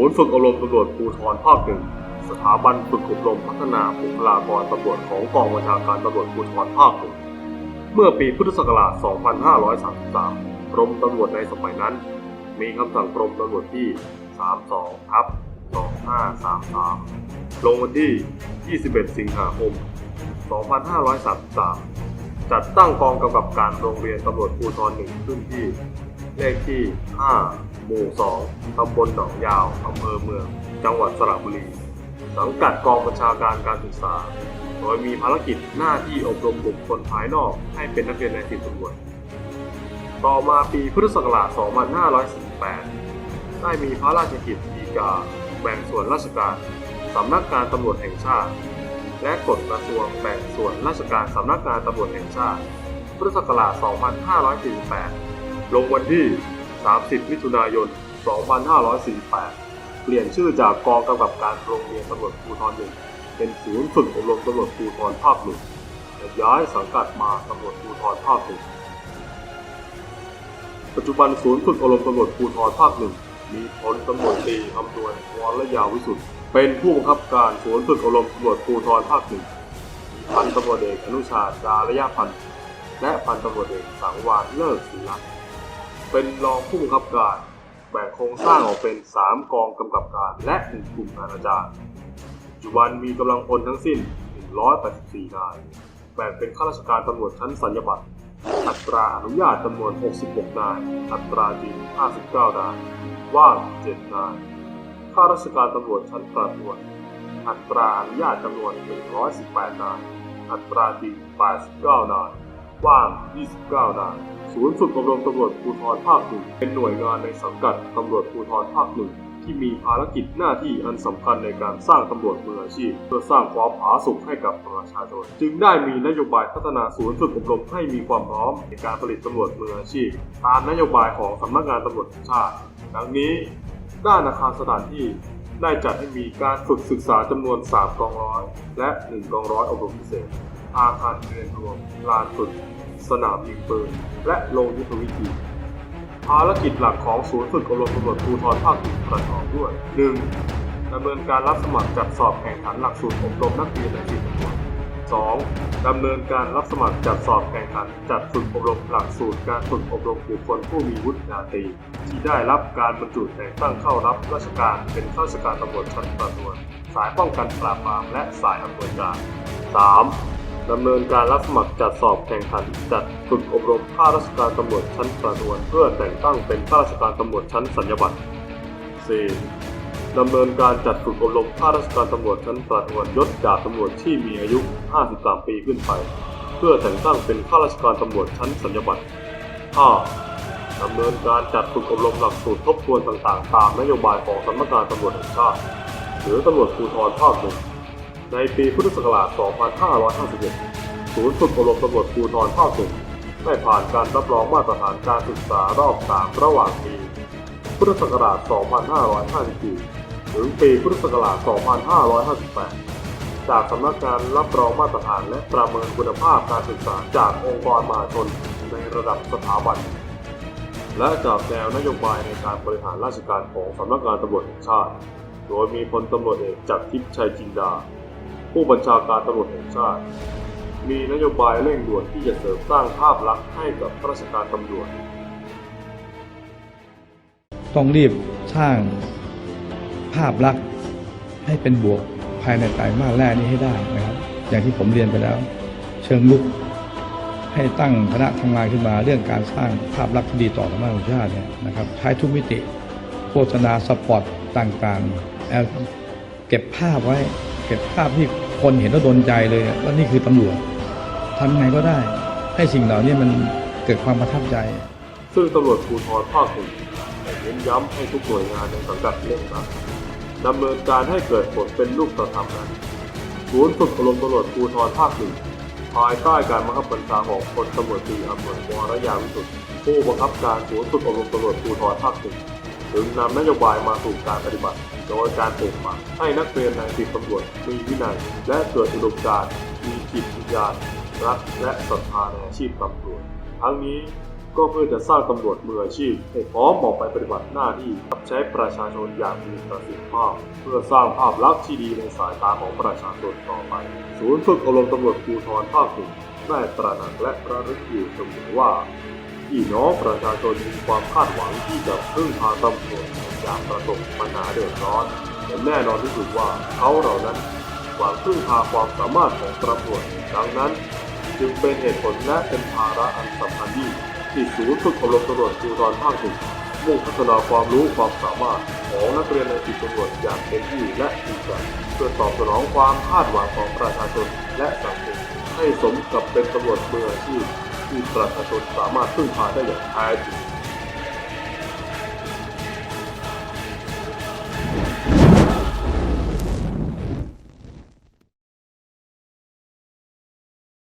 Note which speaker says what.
Speaker 1: ูนย์ฝึกอบรมตำรวจภูธรภาคหนึ่งสถาบันฝึกอบรมพัฒนาบุคลากรตำรวจของกองบัญชาการตำรวจภูธรภาคหนึ่งเมื่อปีพุทธศักราช 2533 กรมตำรวจในสมัยนั้น มีคำสั่งกรมตำรวจที่ 32ทับ2533 ลงวันที่ 21 สิงหาคม 2533 จัดตั้งกองกำกับการโรงเรียนตำรวจภูธรหนึ่งขึ้นที่ เลขที่ 5 หมู่ 2 ตำบลหนองยาว อำเภอเมือง จังหวัดสระบุรี สังกัดกองบัญชาการการศึกษา โดยมีภารกิจหน้าที่อบรมบุคคลภายนอกให้เป็นนักเรียนในสิบตำรวจต่อมาปีพุทธศักราช 2548 ได้มีพระราชกิจฎีกา แบ่งส่วนราชการ สำนักงานตำรวจแห่งชาติ และกฎกระทรวงแบ่งส่วนราชการสำนักงานตำรวจแห่งชาติพุทธศักราช 2548 ลงวันที่ 30 มิถุนายน 2548 เปลี่ยนชื่อจากกองกำกับการโรงเรียนตำรวจภูธรหนึ่งเป็นศูนย์ฝึกอบรมตำรวจภูธรภาคหนึ่งและย้ายสังกัดมาตำรวจภูธรภาคหนึ่งปัจจุบันศูนย์ฝึกอบรมตำรวจภูธรภาคหนึ่งมีพลตำรวจตีคำนวณวรยาวิสุทธิ์เป็นผู้บังคับการศูนย์ฝึกอบรมตำรวจภูธรภาคหนึ่งมีพันตำรวจเอกอนุชาดาระยะพันธ์และพันตำรวจเอกสังวานเลิศศรีรัตน์ เป็นรองผู้บังคับการแบ่งโครงสร้างออกเป็น 3 กองกำกับการและ1กลุ่มงานอาจารย์ปัจจุบันมีกำลังพลทั้งสิ้น 184 นาย แบ่งเป็นข้าราชการตำรวจชั้นสัญญบัตรอัตราอนุญาตจำนวน 66 นาย อัตราจริง 59 นาย ว่าง 7 นาย ข้าราชการตำรวจชั้นประทวน อัตราอนุญาตจำนวน 118 นาย อัตราจริง 89 นาย ว่าง 29 นาย ศูนย์ฝึกอบรมตำรวจภูธรภาคหนึ่งเป็นหน่วยงานในสังกัดตำรวจภูธรภาคหนึ่งที่มีภารกิจหน้าที่อันสำคัญในการสร้างตำรวจมืออาชีพ เพื่อสร้างความผาสุกให้กับประชาชน จึงได้มีนโยบายพัฒนาศูนย์ฝึกอบรมให้มีความพร้อมในการผลิตตำรวจมืออาชีพ ตามนโยบายของสำนักงานตำรวจแห่งชาติ ดังนี้ ด้านอาคารสถานที่ได้จัดให้มีการฝึกศึกษาจำนวน 3 กองร้อย และ 1 กองร้อยอบรมพิเศษ อาคารเรียนรวมลานฝึก สนามยิงปืน และโรงยุทธวิธีภารกิจหลักของศูนย์ฝึกอบรมตำรวจภูธรภาคหนึ่งประกอบด้วย 1. ดำเนินการรับสมัครจัดสอบแข่งขันหลักสูตรอบรมนักเรียนในสิบตำรวจ 2. ดำเนินการรับสมัครจัดสอบแข่งขันจัดฝึกอบรมหลักสูตรการฝึกอบรมบุคคลผู้มีวุฒิญาตรีที่ได้รับการบรรจุแต่งตั้งเข้ารับราชการเป็นข้าราชการตำรวจชั้นประทวน สายป้องกันปราบปรามและสายอำนวยการ 3. ดำเนินการรับสมัครจัดสอบแข่งขัน จัดฝึกอบรมข้าราชการตำรวจชั้นประทวนเพื่อแต่งตั้งเป็นข้าราชการตำรวจชั้นสัญญบัตร 4. ดำเนินการจัดฝึกอบรมข้าราชการตำรวจชั้นประทวนยศดาบตำรวจที่มีอายุ 53 ปีขึ้นไป เพื่อแต่งตั้งเป็นข้าราชการตำรวจชั้นสัญญบัตร 5. ดำเนินการจัดฝึกอบรมหลักสูตรทบทวนต่างๆ ตามนโยบายของสำนักงานตำรวจแห่งชาติ หรือตำรวจภูธรภาคหนึ่ง ในปีพุทธศักราช 2551 ศูนย์ฝึกอบรมตำรวจภูธรภาคหนึ่งได้ผ่านการรับรองมาตรฐานการศึกษารอบ3ระหว่างปี พุทธศักราช 2554 ถึงปีพุทธศักราช 2558 จากสำนักงานรับรองมาตรฐานและประเมินคุณภาพการศึกษาจากองค์กรมหาชนในระดับสถาบัน และจากแนวนโยบายในการบริหารราชการของสำนักงานตำรวจแห่งชาติ โดยมีพลตำรวจเอกจากทิพย์ชัยจินดา ผู้บัญชาการตำรวจแห่งชาติ มีนโยบายเร่งด่วนที่จะเสริมสร้างภาพลักษณ์ให้กับข้าราชการตำรวจ
Speaker 2: ต้องรีบสร้างภาพลักษณ์ให้เป็นบวกภายในไตรมาสแรกนี้ให้ได้นะครับ อย่างที่ผมเรียนไปแล้ว เชิงลุกให้ตั้งคณะทำงานขึ้นมาเรื่องการสร้างภาพลักษณ์ที่ดีต่อสำนักงานตำรวจแห่งชาติเนี่ยนะครับใช้ทุกมิติโฆษณาสปอตต่างๆเอาเก็บภาพไว้ เก็บภาพที่ คนเห็นแล้วโดนใจเลยว่านี่คือตำรวจทำยังไงก็ได้ ให้สิ่งเหล่านี้มันเกิดความประทับใจ
Speaker 1: ซึ่งตำรวจภูธรภาคหนึ่งเน้นย้ำให้ทุกหน่วยงานในสังกัดเร่งรัดดำเนินการให้เกิดผลเป็นรูปธรรมนั้นศูนย์ฝึกอบรมตำรวจภูธรภาคหนึ่งภายใต้การบังคับบัญชาของพลตำรวจตรีอำนวยวรยาวิสุทธิ์ผู้บังคับการศูนย์ฝึกอบรมตำรวจภูธรภาคหนึ่ง ถึงนำนโยบายมาสู่การปฏิบัติ โดยการปลูกฝังให้นักเรียนในสิบตำรวจมีวินัย และเกิดอุดมการณ์มีจิตวิญญาณรักและศรัทธาในอาชีพตำรวจ ทั้งนี้ก็เพื่อจะสร้างตำรวจมืออาชีพให้พร้อมออกไปปฏิบัติหน้าที่รับใช้ประชาชนอย่างมีประสิทธิภาพ เพื่อสร้างภาพลักษณ์ที่ดีในสายตาของประชาชนต่อไป ศูนย์ฝึกอบรมตำรวจภูธรภาคหนึ่งได้ตระหนักและระลึกอยู่เสมอว่า พี่น้องประชาชนมีความคาดหวังที่จะพึ่งพาตำรวจอย่างประสบปัญหาเดือดร้อนและแน่นอนที่สุดว่าเขาเหล่านั้นหวังพึ่งพาความสามารถของตำรวจดังนั้น จึงเป็นเหตุผลและเป็นภาระอันสำคัญยิ่งที่ศูนย์ฝึกอบรมตำรวจภูธรภาคหนึ่งมุ่งพัฒนาความรู้ความสามารถของนักเรียนในสิบตำรวจอย่างเต็มที่และจริงจังเพื่อตอบสนองความคาดหวังของประชาชนและสังคมให้สมกับเป็นตำรวจมืออาชีพ ที่ประชาชนสามารถพึ่งพาได้อย่างแท้จริง